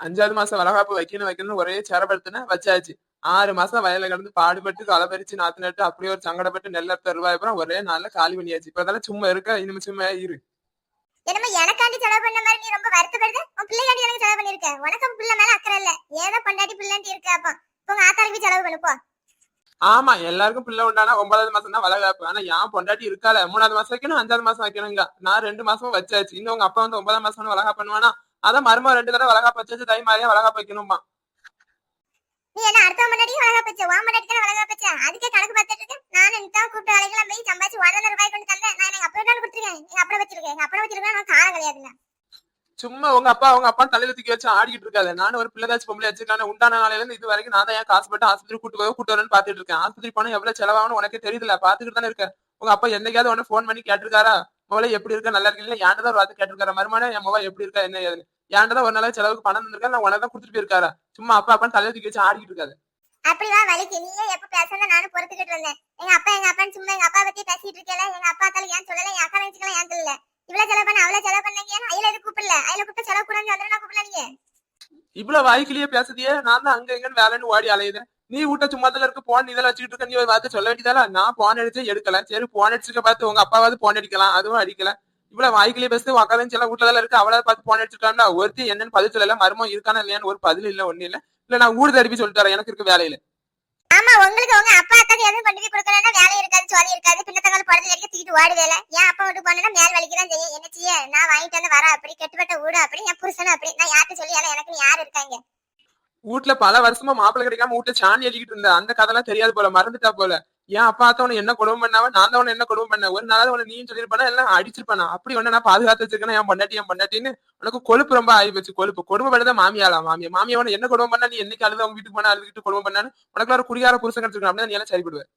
அஞ்சாவது மாசம் வளகாப்பு வைக்கணும் வைக்கணும்னு ஒரே சேரப்படுத்தின வச்சாச்சு. ஆறு மாசம் வயல்ல கிடந்து பாடுபட்டு களை பறிச்சு நாத்து நட்டு அப்படியே ஒரு சங்கடப்பட்டு நெல்ல தருவாய் அப்புறம் ஒரே நாள்ல காலி பண்ணியாச்சு. இப்ப அதெல்லாம் சும்மா இருக்க இனிமே சும்மா இரு. என்னமோ எனக்காண்டி செலவு பண்ண மாதிரி நீ ரொம்ப வருத்தப்படுது? உன் பிள்ளைகாண்டி எனக்கு செலவு பண்ணிருக்க உனக்கு உன் பிள்ளை மேல அக்கறை இல்ல. ஏதோ பொண்டாட்டி பிள்ளைன்ட்டு இருக்க அப்போ. உங்க ஆத்தாளுக்கு செலவு பண்ணு போ. ஆமா எல்லாருக்கும் பிள்ளை உண்டானா ஒன்பதாவது மாசம் தான் வளகாப்பு. ஆனா என் பொண்டாட்டி இருக்கால மூணாவது மாசம் வைக்கணும் அஞ்சாவது மாசம் வைக்கணுங்க நான் ரெண்டு மாசமும் வச்சாச்சு. இன்னும் உங்க அப்பா வந்து ஒன்பதாம் மாசம் வளகா பண்ணுவானா? அதான் மருமக ரெண்டு தடவை வளகாப்பு வச்சாச்சு தை மாதிரியா வளகாப்பு வைக்கணுமா நீ என்ன அடுத்த முன்னாடியும் வளகா பச்ச உன் முன்னாடி தானே வளகா பச்ச அதுக்கே கணக்கு பார்த்துட்டு இருக்க நான் நித்தான் கூப்பிட்டு வேலைக்கெல்லாம் போய் சம்பாதிச்சு உடனே ரூபாய் கொண்டு தந்தேன். நான் எங்க அப்பா தான் கொடுத்துருக்கேன். எங்க அப்பா வச்சிருக்கேன். எங்க அப்பா வச்சிருக்கேன். நான் காலம் கிடையாதுங்க சும்மா உங்க அப்பா உங்க அப்பா தலையில தூக்கி வச்சு ஆடிக்கிட்டு இருக்காது. நானும் ஒரு பிள்ளைதாச்சும் பொம்பளை வச்சிருக்கான. உண்டான நாளையில இருந்து இது வரைக்கும் நான் தான் என் காசு போட்டு ஆஸ்பத்திரி கூட்டு போய் கூட்டு வரேன்னு பாத்துட்டு இருக்கேன். ஆஸ்பத்திரி போனா எவ்வளவு செலவாகணும் உனக்கு தெரியுதுல பாத்துக்கிட்டு தானே இருக்க. உங்க அப்பா என்னைக்காவது உடனே ஃபோன் பண்ணி கேட்டிருக்காரா? மொபைல எப்படி இருக்க நல்லா இருக்கீங்களா ஏன்டா தான் ஒரு வார்த்தை கேட்டிருக்காரு மறுமணம் என் மொபைல் எப்படி இருக்கா என்ன ஏதுன்னு. ஏன்டா தான் ஒரு நாளைக்கு செலவுக்கு பணம் தந்திருக்கா நான் உனக்கு தான் கொடுத்துட்டு போயிருக்காரா. சும்மா அப்பா அப்பா தலையில தூக்கி வச்சு ஆடிக்கிட்டு இருக்காது. அப்படிதான் வலிக்கு நீயே எப்ப பேசல நானும் பொறுத்துக்கிட்டு இருந்தேன். எங்க அப்பா எங்க அப்பான்னு சும்மா எங்க அப்பா பத்தி பேசிட்டு இருக்கல எங்க அப்பா தால ஏன் சொல்லல என் அக்கா வச்சுக்கலாம் ஏன் சொல்லல? இவ்வளவு செலவு பண்ண அவ்வளவு செலவு பண்ணீங்க அயில எது கூப்பிடல? அயில கூப்பிட்டு செலவு கூடாது வந்து கூப்பிடல நீங்க இவ்வளவு வாய்க்கிலேயே பேசுதியே? நான் தான் அங்க எங்கன்னு வேலைன்னு ஓடி அலையுதேன். நீ வீட்ட சும்மாத்துல இருக்க? போன் இதெல்லாம் வச்சுக்கிட்டு இருக்க நீ ஒரு வார்த்தை சொல்ல வேண்டியதால நான் போன் அடிச்சு எடுக்கல. சரி போன் அடிச்சிருக்க பார்த்து உங்க அப்பாவது போன் அடிக்கலாம். அதுவும் அடிக்கல. இவ்வளவு வாய்க்கிலேயே பேசுது. உக்காதான் சில வீட்டுல இருக்கு? அவளை பார்த்து போன் அடிச்சுட்டான்னா ஒருத்தி என்னன்னு பதில் சொல்லல. மர்மம் இருக்கானா இல்லையான்னு ஒரு பதில் இல்ல ஒண்ணு இல்ல. இல்ல நான் ஊடு தடுப்பி சொல்லிட்டு வரேன். எனக்கு இருக்க வேலையில. ஆமா உங்களுக்கு உங்க அப்பா அத்தாக்கு எதுவும் கொண்டு போய் கொடுக்கலன்னா வேலை இருக்காது சோழி இருக்காது. பின்னத்தங்கால் படத்துல எடுக்க தூக்கிட்டு ஓடுவேல. ஏன் அப்பா விட்டு போனா மேல் வலிக்குதான் செய்யும். என்ன செய்ய? நான் வாங்கிட்டு வந்து வரேன் அப்படி. கெட்டுப்பட்ட ஊடு அப்படி. என் புருஷன் அப்படி. நான் யார்கிட்ட சொல்லி ஆனா எனக்கு யார் இருக்காங்க வீட்டுல பல வருஷமா மாப்பிள்ளை கிடைக்காம வீட்டுல சாணி எழுதிக்கிட்டு இருந்த. அந்த கதைலாம் தெரியாது போல மறந்துட்டா போல. ஏன் அப்பா அத்தவன என்ன கொடுமை பண்ணாவ நான் தான் என்ன கொடுமை பண்ண? ஒரு நாளாவது உன்னை நீயும் சொல்லியிருப்பானா? எல்லாம் அடிச்சிருப்பானா? அப்படி ஒண்ணு நான் பாதுகாத்து வச்சிருக்கேன்? என் பண்ணாட்டி என் பண்ணாட்டின்னு உனக்கு கொழுப்பு ரொம்ப ஆகி போச்சு. கொழுப்பு. கொடுமை பண்ணதான் மாமியாளா? மாமியா மாமியா உன என்ன கொடுமை பண்ணா? நீ என்னைக்கு அழுது? அவங்க வீட்டுக்கு போனா அழுதுகிட்டு கொடுமை பண்ணான்னு உனக்கு ஒரு குடியார புருஷன் கிடைச்சிருக்கணும். அப்படின்னு நீ எல்லாம் சரிப்படுவேன்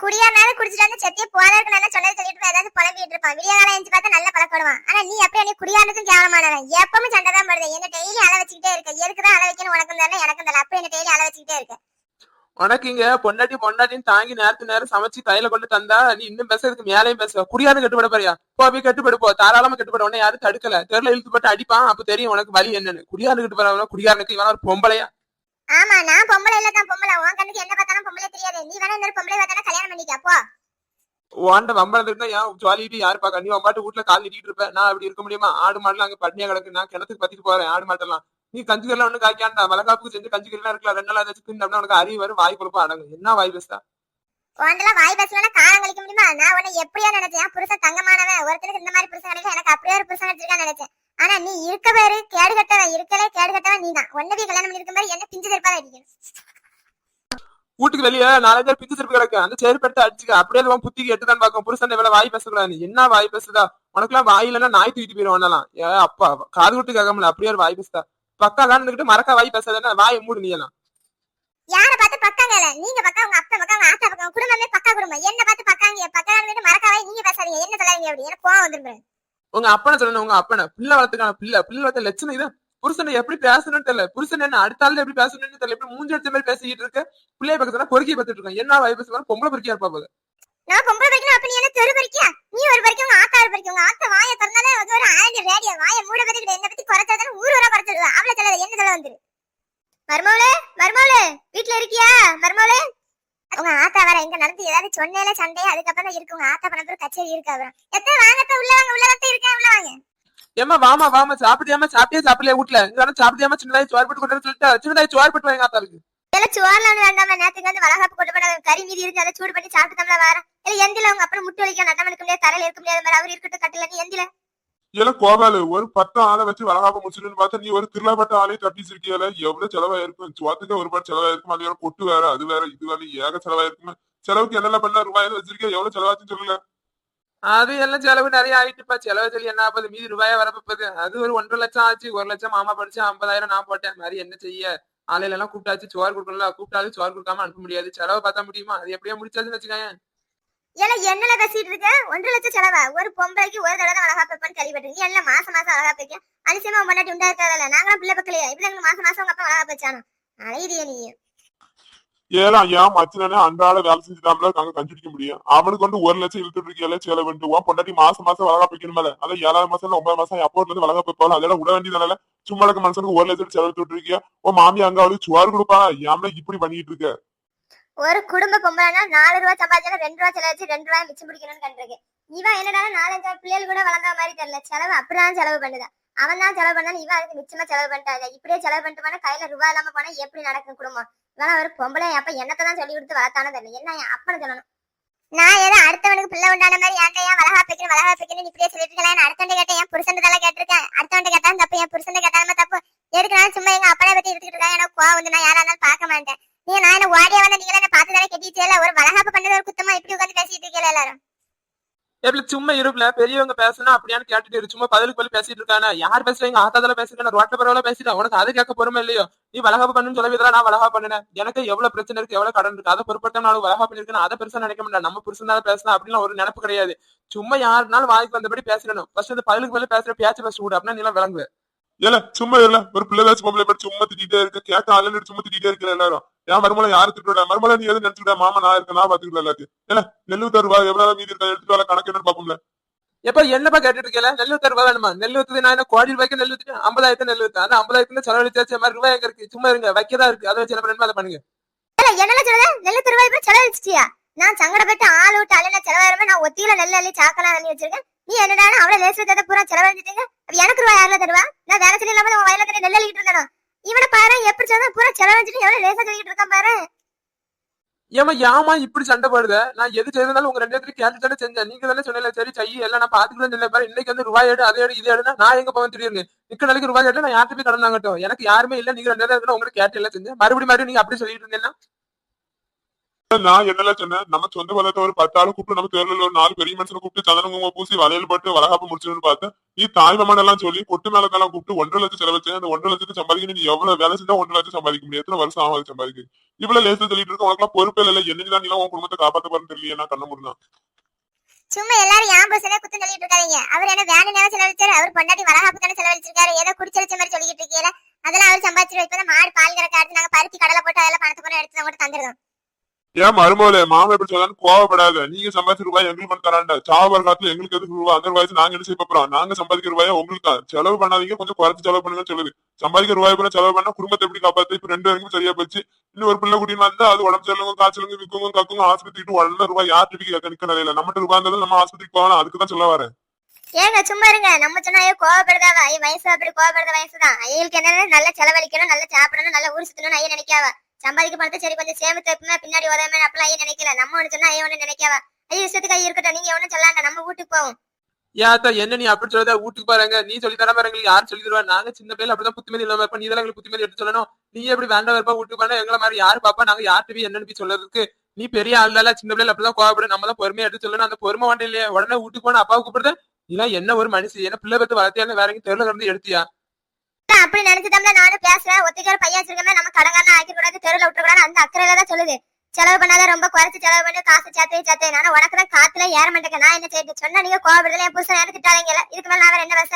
குடியானாலும் குடிச்சிட்டு வந்து செத்தியே போதற்கு நல்லா சொன்னது சொல்லிட்டு ஏதாவது புலம்பிட்டு இருப்பான் விடிய காலம் எஞ்சி பார்த்தா நல்லா பழக்கப்படுவான் ஆனா நீ அப்படியே நீ குடியானதுக்கும் கேவலமானவன்? எப்பவுமே சண்டை தான் படுது என்ன டெய்லி அலை வச்சுக்கிட்டே இருக்க. எதுக்குதான் அலை வைக்கணும்? உனக்கும் தெரியல எனக்கும் தெரியல அப்படி என்ன டெய்லி அலை வச்சுக்கிட்டே இருக்க? உனக்கு இங்க பொண்டாட்டி பொண்டாட்டின்னு தாங்கி நேரத்து நேரம் சமைச்சு கையில கொண்டு தந்தா நீ இன்னும் பேசுறதுக்கு மேலேயும் பேசுவ குடியானு கட்டுப்பட போறியா? போ போய் கட்டுப்படு போ. தாராளமா கட்டுப்பட. உடனே யாரும் தடுக்கல. தெருல இழுத்து போட்டு அடிப்பான். அப்ப தெரியும் உனக்கு வலி என்னன்னு. குடியானு கட்டுப்பட குடியானுக்கு இவன் ஒரு பொம்பளையா? ஆமா நான் பொம்பளை இல்ல தான் பொம்பளை. உன் கண்ணுக்கு என்ன பார்த்தாலும் பொம்பளை தெரியாது. நீ வேணா இன்னொரு பொம்பளை பார்த்தாலும் கல்யாணம் பண்ணிக்க போ. உன்ட வம்பளம் இருந்தா ஏன் ஜாலிட்டு யாரு பாக்க நீ பாட்டு வீட்டுல கால் நீட்டிட்டு இருப்ப. நான் அப்படி இருக்க முடியுமா? ஆடு மாடுலாம் அங்க பட்னியா கிடக்கு. நான் கிணத்துக்கு பத்திட்டு போறேன் ஆடு மாட்டெல்லாம். நீ கஞ்சிகள்லாம் ஒண்ணு காய்க்காண்டா? வளகாப்புக்கு செஞ்சு கஞ்சிகள்லாம் இருக்கலாம் ரெண்டு நாள் ஏதாச்சும் தின்னு உனக்கு அறிவு வரும் வாய் கொடுப்பா அடங்கும். என்ன வாய் பேசா உன்டெல்லாம் வாய் பேசலன்னா காலம் கழிக்க முடியுமா? நான் உன்னை எப்படியா நினைச்சேன். புருஷன் தங்கமானவன். ஒருத்தனுக்கு இந்த மாதிரி புருஷன் கிடைக்க எனக்கு அப்படியே ஒரு புருஷன் கிடைச்சிருக்கான்னு நினைச்சேன். ஆனா நீ இருக்க பேரு. கேடு கட்டவன் இருக்கலே கேடு கட்டவன் நீ தான் ஒன்ன போய் கல்யாணம் பண்ணிருக்கும் போது என்ன பிஞ்சு திருப்பாத அடிக்கணும்? வீட்டுக்கு வெளியே நாலஞ்சு பேர் பிச்சு திருப்பி கிடக்கு. அந்த செருப்படுத்து அடிச்சுக்க. அப்படியே உன் புத்திக்கு எட்டுதான் பார்க்கும். புருஷன் இவ்வளவு வாய் பேசக்கூடாது. என்ன வாய் பேசுதா? உனக்குலாம் வாய் இல்லைன்னா நாய் தூக்கிட்டு போயிடும் ஒன்னலாம் ஏ அப்பா காது விட்டு கேட்காமல. அப்படியே ஒரு வாய் பேசுதா? பக்கா இருந்துகிட்டு மறக்க வாய் பேசாதானே வாய் மூடு நீ எல்லாம். யார பார்த்து பக்காங்கல நீங்க பக்கா உங்க அப்பா பக்கா உங்க ஆத்தா பக்கா குடும்பமே பக்கா குடும்பம். என்ன பார்த்து பக்காங்க பக்கா இருந்துட்டு மறக்காவே நீங்க பேசாதீங்க. என்ன சொல்லாதீங்க அப்படி? எனக்கு கோவம் வந்துருப்பேன் உங்க அப்பனை சொல்லணும் உங்க அப்பனை. பிள்ளை வளர்த்துக்கான பிள்ளை. பிள்ளை வளர்த்த லட்சணம் இதான் புருஷனை எப்படி பேசணும்னு தெரியல. புருஷன் என்ன அடுத்த ஆள் எப்படி பேசணும்னு தெரியல. எப்படி மூஞ்சி அடிச்ச மாதிரி பேசிக்கிட்டு இருக்க. பிள்ளைய பக்கத்துல பொறுக்கி பார்த்துட்டு இருக்கேன். என்ன வாய் பேசுவாங்க பொம்பளை பொறுக்கியா இருப்பா போது நான் பொம்பளை பறிக்கணும் அப்ப நீ என்ன தெரு பறிக்கியா? நீ ஒரு பறிக்க உங்க ஆத்தா ஒரு பறிக்க உங்க ஆத்தா வாய திறந்தாலே வந்து ஒரு ஆயிரம் ரேடியா வாய மூட பத்திக்கிட்டு என்ன பத்தி குறைச்சாதானே ஊர் ஊரா குறைச்சிடுவா அவளை சொல்லாத என்ன சொல்ல வந்துரு? மருமவளே மருமவளே வீட்டுல இருக்கியா? மருமவளே உங்க ஆத்தா வர எங்க நடந்து ஏதாவது சொன்னேல சண்டே அதுக்கப்புறம் தான் இருக்கு. உங்க ஆத்தா பண்ண கச்சேரி இருக்கு அப்புறம். எத்தனை வாங்கத்த உள்ள வாங்க உள்ள வந்து இருக்கேன் உள்ள வாங்க. ஏமா வாமா வாமா சாப்பிட்டியாமா சாப்பிட்டே சாப்பிடலையா வீட்டுல. இங்க சாப்பிட்டியாமா சின்னதாய் சோறு போட்டு கொண்டு சொல்லிட்டா. சின்னதாய் சோறு போட்டு வாங்க ஆத்தாருக்கு இல்ல சோறுல ஒண்ணு வேண்டாம் நேத்துக்கு வந்து வளகாப்பு கொண்டு போன கறி மீதி இருக்கு. அதை சூடு பண்ணி சாப்பிட்டு தமிழ வர இல்ல எந்தில உங்க அப்புறம் முட்டு வலிக்க நட்டம் எடுக்க முடியாது தரையில இருக்க முடியாது மாதிரி அவர் இருக்கட்டும் கட்டில நீ எந்தில. இல்ல கோபாலு ஒரு பத்து ஆளை வச்சு வளகாப்ப முடிச்சுன்னு பார்த்தா நீ ஒரு திருவிழாப்பட்ட ஆளையும் தப்பிச்சிருக்கியால. எவ்வளவு செலவாயிருக்கும்? சுவாத்துக்கு ஒரு பாட்டு செலவாயிருக்கும். அது வேற கொட்டு வேற அது வேற இது வேற ஏக செலவாயிருக்குமே செலவுக்கு என்னெல்லாம் பண்ண? ரூபாய் வச்சிருக்கியா? எவ்வளவு செலவாச்சுன்னு சொல்லல அது எல்லாம் செலவு நிறைய ஆயிட்டுப்பா. செலவு சொல்லி என்ன ஆகுது? மீதி ரூபாயா வரப்போகுது அது ஒரு ஒன்றரை லட்சம் ஆச்சு. ஒரு லட்சம் மாமா படிச்சு ஐம்பதாயிரம் நான் போட்டேன். மாதிரி என்ன செய்ய? ஆலையில எல்லாம் கூப்பிட்டாச்சு. சோறு கொடுக்கல கூப்பிட்டாலும் சோறு கொடுக்காம அனுப்ப முடியாது. செலவு பார்த்தா முடியுமா? அது எப்படியா முடிச்சாச்சுன்னு வச்சுக்கோங்க ஏல என்னல பேசிட்டு இருக்க? ஒன்றரை லட்சம் செலவா? ஒரு பொம்பளைக்கு ஒரு தடவை தான் அழகா பேப்பான்னு கேள்விப்பட்டிருக்கேன். நீ எல்லாம் மாசம் மாசம் அழகா பேக்க அலிசமா முன்னாடி உண்டா இருக்காதல்ல நாங்களாம் பிள்ளை பக்கலையா இப்படி எங்களுக்கு மாசம் மாசம் உங்க அப்பா அழகா பேச்சானோ அலையுதிய நீ. ஏன்னா ஏன் மச்சனே அன்றாட வேலை செஞ்சுட்டாமல நாங்க கண்டுபிடிக்க முடியும். அவனுக்கு வந்து ஒரு லட்சம் இழுத்துட்டு இருக்கல செலவு பண்ணிட்டு உன் பொண்டாட்டி மாசம் மாசம் வளகா வைக்கணுமல அதான் ஏழாவது மாசம் இல்ல ஒன்பது மாசம் அப்போ இருந்து வளகா வைப்பாலும் அதெல்லாம் விட வேண்டியதானல சும்மா இருக்க மனுஷனுக்கு ஒரு லட்சம் செலவு விட்டு இருக்கியா உன் மாமியா அங்க அவளுக்கு சுவார் கொடுப்பா. ஏன் இப்படி பண்ணிட்டு இருக்க? ஒரு குடும்ப பொம்பளைனா நாலு ரூபா சம்பாதிச்சாலும் ரெண்டு ரூபா செலவச்சு ரெண்டு ரூபாய் மிச்சம் பிடிக்கணும்னு கண்டிருக்கு இவன் என்னடா நாலஞ்சு பிள்ளைகள் கூட வளர்ந்த மாதிரி தெரியல. செலவு அப்படிதான் செலவு பண்ணுதா. அவன் தான் செலவு பண்ணாலும் இவன் அதுக்கு மிச்சமா செலவு பண்ணிட்டாங்க இப்படியே செலவு பண்ணிட்டு போனா கையில ரூபா இல்லாம போனா எப்படி நடக்கும் குடும்பம்? இவெல்லாம் ஒரு பொம்பளை அப்ப என்னத்தை தான் சொல்லி கொடுத்து வளர்த்தானோ தெரியல. என்ன என் அப்பனை சொல்லணும்? நான் ஏதோ அடுத்தவனுக்கு பிள்ளை உண்டான மாதிரி ஏன் ஏன் வளகா பிக்கணும் வளகா பிக்கணும் இப்படியே சொல்லிட்டு இருக்கலாம் அடுத்தவன் கேட்டேன் என் புருஷன் தலை கேட்டிருக்கேன். அடுத்தவன் கேட்டாலும் தப்பு என் புருஷன் கேட்டாலும் தப்பு. எதுக்கு நான் சும்மா எங்க அப்பனை பத்தி எடுத்துக்கிட்டு இருக்கேன். எனக்கு கோவம் வந்து நான் யாரா இருந்தாலும் பார்க்க மாட்டேன். நீ நான் என்ன ஓடியா வந்த நீங்க பார்த்து தானே கட்டிச்சேல? ஒரு வளகாப்பு பண்ணது ஒரு குத்தமா இப்படி உட்காந்து பேசிட்டு இருக்கல எல்லாரும்? எப்படி சும்மா இருப்புல. பெரியவங்க பேசுனா அப்படியான்னு கேட்டுட்டு சும்மா பதிலுக்கு பதில் பேசிட்டு இருக்கானா. யார் பேசுறீங்க ஆத்தாதல பேசிருக்கா ரோட்ல பரவாயில்ல பேசிட்டா. உனக்கு அது கேட்க பொறுமை இல்லையோ? நீ வளகாப்பு பண்ணுன்னு சொல்லவே நான் வளகா பண்ணினேன். எனக்கு எவ்வளவு பிரச்சனை இருக்கு எவ்வளவு கடன் இருக்கு அதை பொறுப்பட்ட நான் வளகா பண்ணிருக்கேன் அதை பெருசா நினைக்க முடியல நம்ம புருஷன் தான் பேசலாம் அப்படின்னு ஒரு நினைப்பு கிடையாது. சும்மா யாருனாலும் வாய்க்கு வந்தபடி பேசணும் ஃபர்ஸ்ட் அந்த பதிலுக்கு பதில் பேசுற பேச்சு பேச கூட அப்படின்னா நீ எல்லாம் ஏல சும்மா இல்ல ஒரு பிள்ளைதாச்சும் பொம்பளை பேர் சும்மா திட்டிட்டே இருக்க கேட்ட ஆளுன்னு சும்மா திட்டிட்டே இருக்கல எல்லாரும். என் மருமலை யாரு திட்டுவிட மருமலை நீ எது நினைச்சுக்கிட்ட மாமா நான் இருக்கேன். நான் பாத்துக்கிட்ட எல்லாத்தையும். ஏல நெல்லு தருவா எவ்வளவு மீதி இருக்கா? எடுத்துட்டு வர கணக்கு என்னன்னு பாப்போம்ல. எப்ப என்னப்பா கேட்டுட்டு இருக்கல நெல் ஊத்த ரூபாய் வேணுமா? நெல் ஊத்துது நான் என்ன கோடி ரூபாய்க்கு நெல் ஊத்துட்டு ஐம்பதாயிரத்து நெல் ஊத்து? அந்த ஐம்பதாயிரத்துல செலவழிச்சாச்சு மாதிரி ரூபாய் எங்க இருக்கு? சும்மா இருங்க. வைக்கதா இருக்கு. அதை வச்சு என்ன பண்ணுமோ அதை பண்ணுங்க. என்னல சொல்லுத? நெல்லு திருவாய் போய் செலவழிச்சிட்டியா நான் சங்கடப்பட்டு ஆள் விட்டு அள்ளன செலவாயிரமே நான் ஒத்தியில நெல் அள்ளி சாக்கலாம் அள்ளி வச்சிருக்கேன். நீ என்னடா அவளை லேசில தட்ட பூரா செலவழிஞ்சிட்டீங்க? எனக்கு ரூபாய் யாருல தருவா? நான் வேலை செய்ய இல்லாம உன் வயல தண்ணி நெல் அழிக்கிட்டு இருந்தேன்? இவனை பாரு எப்படி சொன்னா பூரா செலவழிஞ்சிட்டு எவ்வளவு லேசா சொல்லிட்டு இருக்கான் பாரு. ஏமா ஏமா இப்படி சண்டை போடுத? நான் எது செய்தாலும் உங்க ரெண்டு பேருக்கு கேட்டு தானே செஞ்சேன். நீங்க தானே சொன்னல சரி செய்ய எல்லாம் நான் பாத்துக்கிறேன் இல்லை பாரு. இன்னைக்கு வந்து ரூபாய் எடு அதை எடு இது எடுனா நான் எங்க போவேன் தெரியுங்க நிக்க நாளைக்கு ரூபாய் எடு நான் யார்கிட்ட போய் கடன் வாங்கட்டும்? எனக்கு யாருமே இல்ல நீங்க ரெண்டு பேரும் உங்களுக்கு கேட்டு எல்லாம் செஞ்சேன். மறுபடியும் மறுபடியும் நீங்க அப்படி சொல்லிட்டு இருந்தீங்கன்னா நான் என்னெல்லாம் சொன்னேன்? நம்ம சொந்த பலத்தை ஒரு பத்து ஆளு கூப்பிட்டு நம்ம தேர்தல ஒரு நாலு பெரிய மனுஷனை கூப்பிட்டு சந்தனகுங்க பூசி வளையல் போட்டு வளகாப்பு முடிச்சிடணும்னு பார்த்தேன். நீ தாய் எல்லாம் சொல்லி கொட்டு மேலக்கெல்லாம் கூப்பிட்டு ஒன்றரை லட்சம் செலவச்சு அந்த ஒன்றரை லட்சத்தை சம்பாதிக்க நீ எவ்வளவு வேலை செஞ்சா ஒன்றரை லட்சம் சம்பாதிக்க முடியும் எத்தனை வருஷம் ஆகாது சம்பாதிக்க. இவ்வளவு லேசா சொல்லிட்டு இருக்க உனக்கு பொறுப்பே இல்லை என்னைக்கு நீ உன் குடும்பத்தை காப்பாத்த போறேன்னு தெரியல நான் கண்ண முடியும் சும்மா எல்லாரும் என் புருஷனே குத்தம் சொல்லிட்டு இருக்காதீங்க. அவர் என்ன வேலை நேரம் செலவழிச்சாரு. அவர் பொண்டாட்டி வளகாப்பு தானே செலவழிச்சிருக்காரு. ஏதோ குடிச்சடிச்ச மாதிரி சொல்லிட்டு இருக்கீங்க அதெல்லாம் அவர் சம்பாதிச்சிருவோம் இப்பதான் மாடு பால் கறக்க நாங்க பருத்தி கடலை போட்டு அதெல்லாம் பணத்தை எடுத்து உங்கள்கிட்ட தந்துருக்கோம். ஏன் மருமகளே மாமா எப்படி சொல்லான்னு கோவப்படாத. நீங்க சம்பாதிச்ச ரூபாய் எங்களுக்கு மட்டும் தராண்டா சாவர காலத்துல எங்களுக்கு எதுக்கு ரூபாய் அந்த ரூபாய் நாங்க என்ன செய்ய போறோம்? நாங்க சம்பாதிக்கிற ரூபாய் உங்களுக்கு தான். செலவு பண்ணாதீங்க கொஞ்சம் குறைச்சு செலவு பண்ணுங்க சொல்லுது. சம்பாதிக்கிற ரூபாய் பண்ண செலவு பண்ணா குடும்பத்தை எப்படி காப்பாத்து இப்ப ரெண்டு வரைக்கும் சரியா போச்சு. இன்னும் ஒரு பிள்ளை குட்டின்னு இருந்தா அது உடம்பு சரியில்லைங்க காய்ச்சலுங்க விற்குங்க கக்குங்க ஆஸ்பத்திரிட்டு உடனே ரூபாய் யார் கேட்க நிக்க நிலையில? நம்மகிட்ட ரூபாய் இருந்தாலும் நம்ம ஆஸ்பத்திரிக்கு போகலாம். அதுக்கு தான் சொல்ல வரேன். ஏங்க சும்மா இருங்க. நம்ம சொன்னா ஐயோ கோவப்படுதாவா? ஐயோ வயசு அப்படி கோவப்படுற வயசுதான். ஐயலுக்கு என்ன நல்ல செலவழிக்கணும் நல்ல சாப்பிடணும் நல்லா ஊர் சுத்தணும் ஐயோ நினைக்காவா? சம்பாதிக்க பணத்தை சரி கொஞ்சம் சேமித்து வைப்போமே பின்னாடி உதவுமே அப்பலாம் ஐயா நினைக்கல. நம்ம ஒன்று சொன்னா ஐயா ஒன்று நினைக்காவா ஐயோ இஷ்டத்துக்கு ஐயா இருக்கட்டும் நீங்க ஒன்றும் சொல்லாங்க நம்ம வீட்டுக்கு போவோம். ஏத்தா என்ன நீ அப்படி சொல்றத வீட்டுக்கு பாருங்க. நீ சொல்லி தராம பாருங்க யாரும் சொல்லி தருவா நாங்க சின்ன பிள்ளைல அப்படிதான் புத்திமதி இல்லாம இருப்போம். நீ தான் எங்களுக்கு புத்திமதி எடுத்து சொல்லணும். நீ எப்படி வேண்டாம் இருப்பா வீட்டுக்கு போனா எங்களை மாதிரி யாரு பாப்பா? நாங்க யார்கிட்ட போய் என்னன்னு போய் சொல்றதுக்கு? நீ பெரிய ஆள் இல்ல சின்ன பிள்ளைல அப்படிதான் கோவப்படும் நம்ம தான் பொறுமையா எடுத்து சொல்லணும். அந்த பொறுமை வேண்டாம் இல்லையா. உடனே வீட்டுக்கு போனா அப்பாவுக்கு கூப்பிடுறது இதெல்லாம் என்ன ஒரு மனுஷன் என்ன பிள்ளை பத்து வளர்த்தியா வேற எங்க தெருல இருந்து எடுத்தியா? அப்படி நினைச்சுதான் நானும் பேசுறேன். ஒத்திக்கிற பையன் வச்சிருக்கமே நம்ம கடங்காரனா ஆக்கிக்கூடாது தெருவில் தெருல விட்டுக்கூடாது அந்த அக்கறையில தான் சொல்லுது. செலவு பண்ணாத ரொம்ப குறைச்சு செலவு பண்ணி காசு சேர்த்து சேர்த்து. நானும் உனக்கு தான் காத்துல ஏற மாட்டேங்க நான் என்ன செய்யுது சொன்னா நீங்க கோவப்படுறதுல என் புதுசா நேரம் திட்டாதீங்கல்ல? இதுக்கு மேல நான் வேற என்ன பேச?